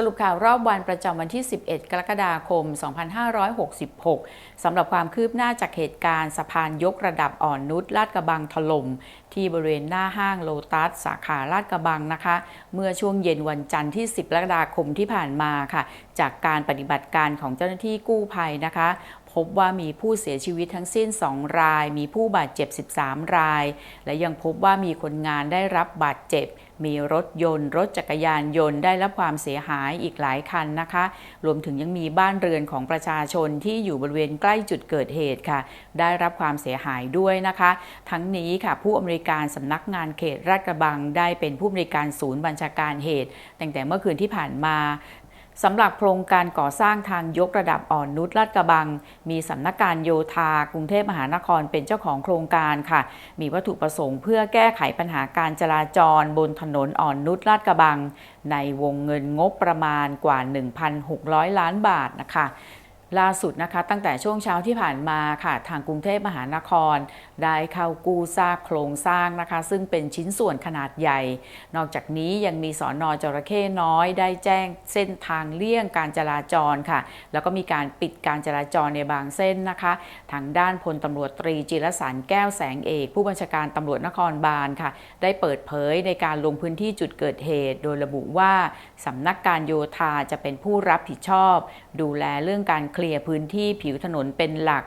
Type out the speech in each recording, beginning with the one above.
สรุปข่าวรอบวันประจำวันที่ 11 กรกฎาคม 2566 สำหรับความคืบหน้าจากเหตุการณ์สะพานยกระดับอ่อนนุชลาดกระบังถล่มที่บริเวณหน้าห้างโลตัสสาขาลาดกระบังนะคะ เมื่อช่วงเย็นวันจันทร์ที่ 10 กรกฎาคมที่ผ่านมาค่ะ จากการปฏิบัติการของเจ้าหน้าที่กู้ภัยนะคะพบว่ามีผู้เสียชีวิตทั้งสิ้น 2 ราย มีผู้บาดเจ็บ 13 ราย และยังพบว่ามีคนงานได้รับบาดเจ็บ มีรถยนต์ รถจักรยานยนต์ได้รับความเสียหายอีกหลายคันนะคะ รวมถึงยังมีบ้านเรือนของประชาชนที่อยู่บริเวณใกล้จุดเกิดเหตุค่ะ ได้รับความเสียหายด้วยนะคะ ทั้งนี้ค่ะ ผู้อำนวยการสำนักงานเขตราชกระบังได้เป็นผู้อำนวยการศูนย์บัญชาการเหตุ ตั้งแต่เมื่อคืนที่ผ่านมา สำหรับโครงการก่อสร้างทางยกระดับอ่อนนุชลาดกระบัง มีสำนักการโยธากรุงเทพมหานครเป็นเจ้าของโครงการค่ะ มีวัตถุประสงค์เพื่อแก้ไขปัญหาการจราจรบนถนนอ่อนนุชลาดกระบัง ในวงเงินงบประมาณกว่า 1,600 ล้านบาทนะคะ ล่าสุดนะคะ ตั้งแต่ช่วงเช้าที่ผ่านมาค่ะ ทางกรุงเทพมหานคร ได้เข้ากู้ซากโครงสร้างนะคะ ซึ่งเป็นชิ้นส่วนขนาดใหญ่ นอกจากนี้ยังมีสอนอจระเข้น้อย ได้แจ้งเส้นทางเลี่ยงการจราจรค่ะ แล้วก็มีการปิดการจราจรในบางเส้นนะคะ ทางด้านพลตำรวจตรีจิรสันแก้วแสงเอก ผู้บัญชาการตำรวจนครบาลค่ะ ได้เปิดเผยในการลงพื้นที่จุดเกิดเหตุ โดยระบุว่าสำนักการโยธาจะเป็นผู้รับผิดชอบ ดูแลเรื่องการเคลียร์พื้นที่ผิวถนนเป็นหลัก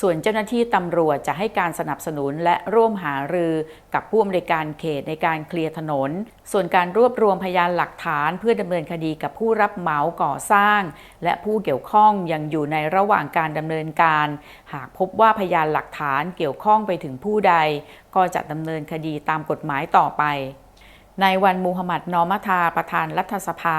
ส่วนเจ้าหน้าที่ตำรวจจะให้การสนับสนุนและร่วมหารือกับผู้อำนวยการเขตในการเคลียร์ถนน ส่วนการรวบรวมพยานหลักฐานเพื่อดำเนินคดีกับผู้รับเหมาก่อสร้าง และผู้เกี่ยวข้องยังอยู่ในระหว่างการดำเนินการ หากพบว่าพยานหลักฐานเกี่ยวข้องไปถึงผู้ใด ก็จะดำเนินคดีตามกฎหมายต่อไปในวันมูฮัมหมัดนอมทาประธานรัฐสภา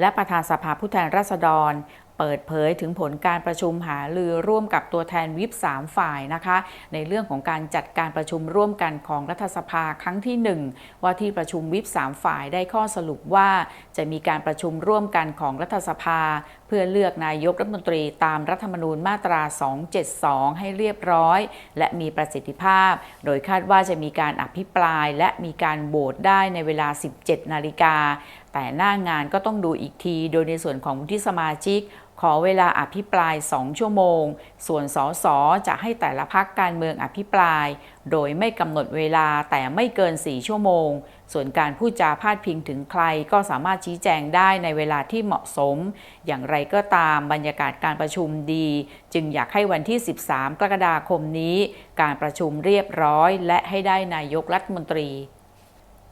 และประธานสภาผู้แทนราษฎร เปิดเผยถึงผลการประชุมหารือร่วมกับตัวแทนวิป3ฝ่ายนะคะ ในเรื่องของการจัดการประชุมร่วมกันของรัฐสภาครั้งที่ 1 ว่าที่ประชุมวิป3ฝ่ายได้ข้อสรุปว่า จะมีการประชุมร่วมกันของรัฐสภา เพื่อเลือกนายกรัฐมนตรีตามรัฐธรรมนูญมาตรา 272 ให้เรียบร้อย และมีประสิทธิภาพ โดยคาดว่าจะมีการอภิปรายและมีการโหวตได้ในเวลา 17 นาฬิกา แต่หน้างานก็ต้องดูอีกที โดยในส่วนของวุฒิสมาชิก ขอเวลาอภิปราย 2 ชั่วโมง ส่วนสสจะให้แต่ละพักการเมืองอภิปราย โดยไม่กำหนดเวลาแต่ไม่เกิน 4 ชั่วโมง ส่วนการพูดจาพาดพิงถึงใครก็สามารถชี้แจงได้ในเวลาที่เหมาะสม อย่างไรก็ตามบรรยากาศการประชุมดี จึงอยากให้วันที่ 13 กรกฎาคมนี้ การประชุมเรียบร้อย และให้ได้นายกรัฐมนตรี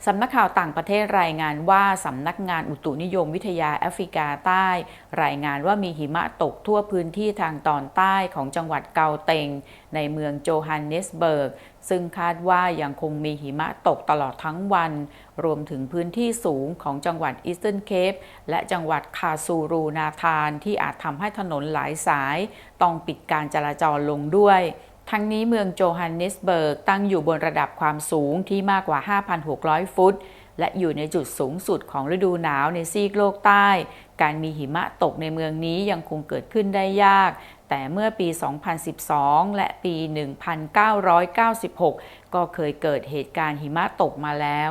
สำนักข่าวต่างประเทศรายงานว่าสำนักงานอุตุนิยมวิทยาแอฟริกาใต้ รายงานว่ามีหิมะตกทั่วพื้นที่ทางตอนใต้ของจังหวัดเกาเตงในเมืองโจฮันเนสเบิร์ก ซึ่งคาดว่ายังคงมีหิมะตกตลอดทั้งวัน รวมถึงพื้นที่สูงของจังหวัดอีสเทิร์นเคปและจังหวัดคาซูรูนาธานที่อาจทำให้ถนนหลายสาย ต้องปิดการจราจรลงด้วย ทั้งนี้เมืองโจฮันเนสเบิร์กตั้งอยู่บนระดับความสูงที่มากกว่า 5,600 ฟุต และอยู่ในจุดสูงสุดของฤดูหนาวในซีกโลกใต้ การมีหิมะตกในเมืองนี้ยังคงเกิดขึ้นได้ยาก แต่เมื่อปี 2012 และปี 1996 ก็เคยเกิดเหตุการณ์หิมะตกมาแล้ว